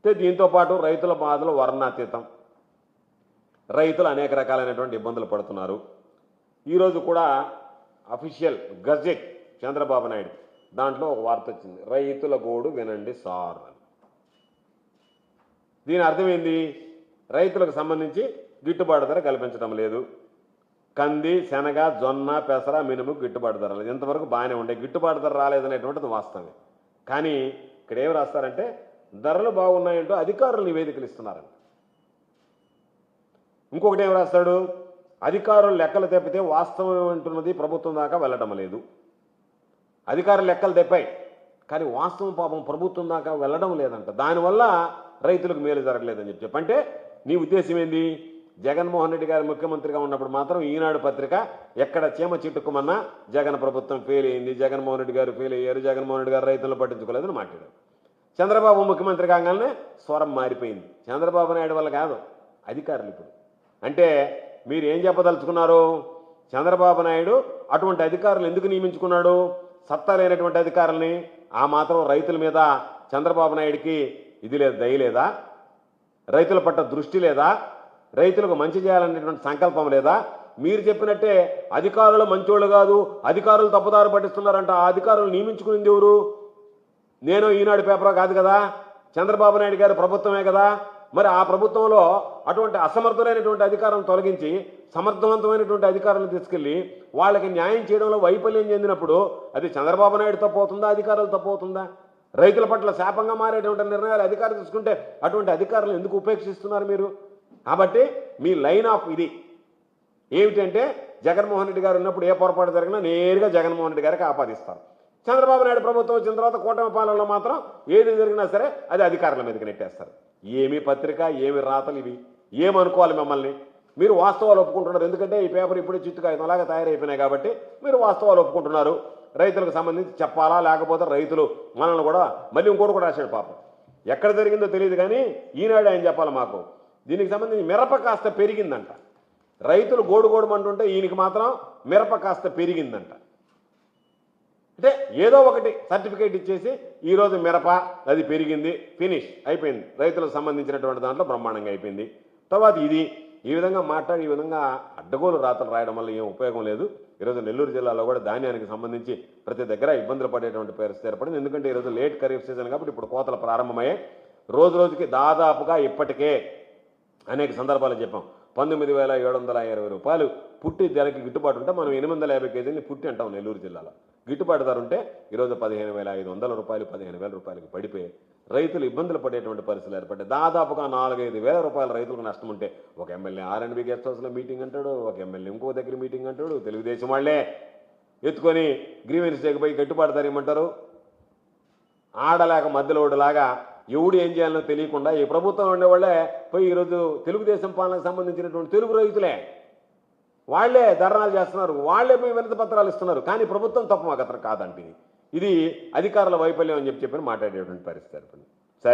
అయితే దీంతో పాటు రైతుల బాధలు వర్ణాతీతం. రైతులు అనేక రకాలైనటువంటి ఇబ్బందులు పడుతున్నారు. ఈరోజు కూడా అఫీషియల్ గజెట్ చంద్రబాబు నాయుడు దాంట్లో ఒక వార్త వచ్చింది. రైతుల గోడు వినండి సార్ అని. దీని అర్థమైంది రైతులకు సంబంధించి గిట్టుబాటు ధర కల్పించడం లేదు. కంది శనగ జొన్న పెసర మినుము గిట్టుబాటు ధర లేదు. ఇంతవరకు బాగానే ఉండే. గిట్టుబాటు ధర రాలేదనేటువంటిది వాస్తవమే. కానీ ఇక్కడ ఏమి రాస్తారంటే ధరలు బాగున్నాయంటూ అధికారులు నివేదికలు ఇస్తున్నారండి ఇంకొకటి ఏం రాస్తాడు? అధికారులు లెక్కలు తెప్పితే వాస్తవం ఏమంటున్నది? ప్రభుత్వం దాకా వెళ్ళడం లేదు. అధికారులు లెక్కలు తెప్పాయి కానీ వాస్తవం పాపం ప్రభుత్వం దాకా వెళ్ళడం లేదంట. దానివల్ల రైతులకు మేలు జరగలేదని చెప్పి. చెప్పంటే నీ ఉద్దేశం ఏంది? జగన్మోహన్ రెడ్డి గారు ముఖ్యమంత్రిగా ఉన్నప్పుడు మాత్రం ఈనాడు పత్రిక ఎక్కడ చీమ చిట్టుకుమన్నా జగన్ ప్రభుత్వం ఫెయిల్ అయింది జగన్మోహన్ రెడ్డి గారు ఫెయిల్ అయ్యారు జగన్మోహన్ రెడ్డి గారు రైతులను పట్టించుకోలేదని మాట్లాడారు. చంద్రబాబు ముఖ్యమంత్రి కాగానే స్వరం మారిపోయింది. చంద్రబాబు నాయుడు వల్ల కాదు అధికారులు ఇప్పుడు. అంటే మీరు ఏం చెప్పదలుచుకున్నారు? చంద్రబాబు నాయుడు అటువంటి అధికారులు ఎందుకు నియమించుకున్నాడు? సత్తా లేనటువంటి అధికారుల్ని ఆ మాత్రం రైతుల మీద చంద్రబాబు నాయుడికి ఇది లేదు దయ లేదా? రైతుల పట్ల దృష్టి లేదా? రైతులకు మంచి చేయాలనేటువంటి సంకల్పం లేదా? మీరు చెప్పినట్టే అధికారులు మంచోళ్ళు కాదు అధికారులు తప్పుదారు పట్టిస్తున్నారంట. ఆ అధికారులు నియమించుకునేది ఎవరు? నేను ఈనాడు పేపర్ కాదు కదా. చంద్రబాబు నాయుడు గారి ప్రభుత్వమే కదా. మరి ఆ ప్రభుత్వంలో అటువంటి అసమర్థులైనటువంటి అధికారం తొలగించి సమర్థవంతమైనటువంటి అధికారులను తీసుకెళ్ళి వాళ్ళకి న్యాయం చేయడంలో వైఫల్యం చెందినప్పుడు అది చంద్రబాబు నాయుడు తప్పు అవుతుందా అధికారులు తప్పు అవుతుందా రైతుల పట్ల శాపంగా మారేటువంటి నిర్ణయాలు అధికారులు తీసుకుంటే అటువంటి అధికారులు ఎందుకు ఉపేక్షిస్తున్నారు మీరు? కాబట్టి మీ లైన్ ఆఫ్ ఇది. ఏమిటంటే జగన్మోహన్ రెడ్డి గారు ఉన్నప్పుడు ఏ పొరపాటు జరిగినా నేరుగా జగన్మోహన్ రెడ్డి గారికి ఆపాదిస్తారు. చంద్రబాబు నాయుడు ప్రభుత్వం వచ్చిన తర్వాత కూటమి పాలనలో మాత్రం ఏది జరిగినా సరే అది అధికారుల మీదకి నెట్టేస్తారు. ఏమి పత్రిక ఏమి రాతలు ఇవి? ఏమనుకోవాలి మిమ్మల్ని? మీరు వాస్తవాలు ఒప్పుకుంటున్నారు. ఎందుకంటే ఈ పేపర్ ఇప్పుడు చిత్తుకాగితంలాగా తయారైపోయినాయి కాబట్టి మీరు వాస్తవాలు ఒప్పుకుంటున్నారు. రైతులకు సంబంధించి చెప్పాలా? లేకపోతే రైతులు మనల్ని కూడా మళ్ళీ ఇంకోటి కూడా రాశాడు పాపం. ఎక్కడ జరిగిందో తెలియదు కానీ ఈనాడు ఆయన చెప్పాలి మాకు. దీనికి సంబంధించి మిరప కాస్త పెరిగిందంట. రైతులు గోడు గోడుమంటుంటే ఈయనకి మాత్రం మిరప కాస్త పెరిగిందంట. ఏదో ఒకటి సర్టిఫికేట్ ఇచ్చేసి ఈరోజు మిరప అది పెరిగింది ఫినిష్ అయిపోయింది. రైతులకు సంబంధించినటువంటి దాంట్లో బ్రహ్మాండంగా అయిపోయింది. తర్వాత ఇది ఈ విధంగా మాట్లాడి ఈ విధంగా అడ్డగోలు రాతలు రాయడం వల్ల ఏం ఉపయోగం లేదు. ఈరోజు నెల్లూరు జిల్లాలో కూడా ధాన్యానికి సంబంధించి ప్రతి దగ్గర ఇబ్బందులు పడేటువంటి పరిస్థితి ఏర్పడింది. ఎందుకంటే ఈరోజు లేట్ ఖరీఫ్ సీజన్ కాబట్టి ఇప్పుడు కోతలు ప్రారంభమయ్యాయి. రోజు రోజుకి దాదాపుగా ఇప్పటికే అనేక సందర్భాలు చెప్పాం. పంతొమ్మిది వేల ఏడు వందల ఇరవై రూపాయలు పుట్టి ధరకి గిట్టుబాటు ఉంటే మనం ఎనిమిది వందల యాభై కేజీని పుట్టి అంటాం నెల్లూరు జిల్లాలో. గిట్టుబాటు ధర ఉంటే ఈరోజు పదిహేను వేల ఐదు వందల రూపాయలు పదిహేను వేల రూపాయలకి పడిపోయి రైతులు ఇబ్బందులు పడేటువంటి పరిస్థితులు ఏర్పడ్డాయి. దాదాపుగా నాలుగైదు వేల రూపాయల రైతులకు నష్టం ఉంటే ఒక ఎమ్మెల్యే ఆర్ఎండ్బి గెస్ట్ హౌస్లో మీటింగ్ అంటాడు ఒక ఎమ్మెల్యే ఇంకో దగ్గర మీటింగ్ అంటాడు తెలుగుదేశం వాళ్ళే ఎత్తుకొని గ్రీవెన్స్ పోయి గట్టుబాటు ధర ఇమ్మంటారు. ఆడలేక మధ్యలోడులాగా ఎవడు ఏం చేయాలో తెలియకుండా ఈ ప్రభుత్వం ఉండేవాళ్ళే పోయి ఈరోజు తెలుగుదేశం పాలనకు సంబంధించినటువంటి తెలుగు రైతులే వాళ్ళే ధర్నాలు చేస్తున్నారు వాళ్ళే పోయి వినతి పత్రాలు ఇస్తున్నారు. కానీ ప్రభుత్వం తప్పు మాకు అతను కాదంటే ఇది. అధికారుల వైఫల్యం అని చెప్పి చెప్పి మాట్లాడేటువంటి పరిస్థితి